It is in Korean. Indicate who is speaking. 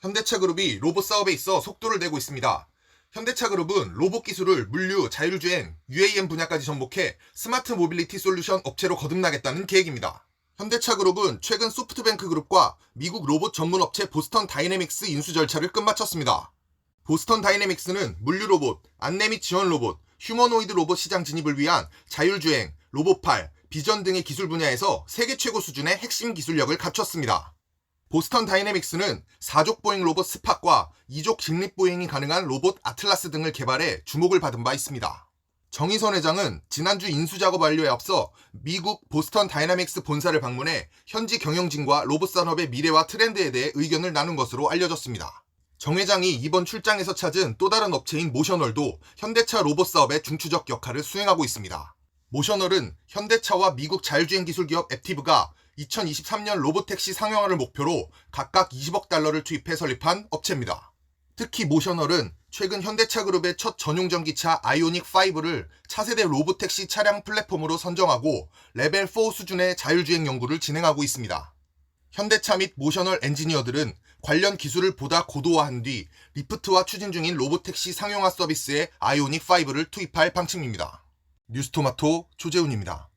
Speaker 1: 현대차그룹이 로봇 사업에 있어 속도를 내고 있습니다. 현대차그룹은 로봇 기술을 물류, 자율주행, UAM 분야까지 접목해 스마트 모빌리티 솔루션 업체로 거듭나겠다는 계획입니다. 현대차그룹은 최근 소프트뱅크 그룹과 미국 로봇 전문 업체 보스턴 다이내믹스 인수 절차를 끝마쳤습니다. 보스턴 다이내믹스는 물류 로봇, 안내 및 지원 로봇, 휴머노이드 로봇 시장 진입을 위한 자율주행, 로봇팔, 비전 등의 기술 분야에서 세계 최고 수준의 핵심 기술력을 갖췄습니다. 보스턴 다이내믹스는 4족 보잉 로봇 스팟과 2족 직립 보잉이 가능한 로봇 아틀라스 등을 개발해 주목을 받은 바 있습니다. 정의선 회장은 지난주 인수 작업 완료에 앞서 미국 보스턴 다이나믹스 본사를 방문해 현지 경영진과 로봇 산업의 미래와 트렌드에 대해 의견을 나눈 것으로 알려졌습니다. 정 회장이 이번 출장에서 찾은 또 다른 업체인 모셔널도 현대차 로봇 사업의 중추적 역할을 수행하고 있습니다. 모셔널은 현대차와 미국 자율주행 기술 기업 앱티브가 2023년 로봇택시 상용화를 목표로 각각 20억 달러를 투입해 설립한 업체입니다. 특히 모셔널은 최근 현대차 그룹의 첫 전용 전기차 아이오닉 5를 차세대 로봇택시 차량 플랫폼으로 선정하고 레벨 4 수준의 자율주행 연구를 진행하고 있습니다. 현대차 및 모셔널 엔지니어들은 관련 기술을 보다 고도화한 뒤 리프트와 추진 중인 로봇택시 상용화 서비스에 아이오닉 5를 투입할 방침입니다. 뉴스토마토 조재훈입니다.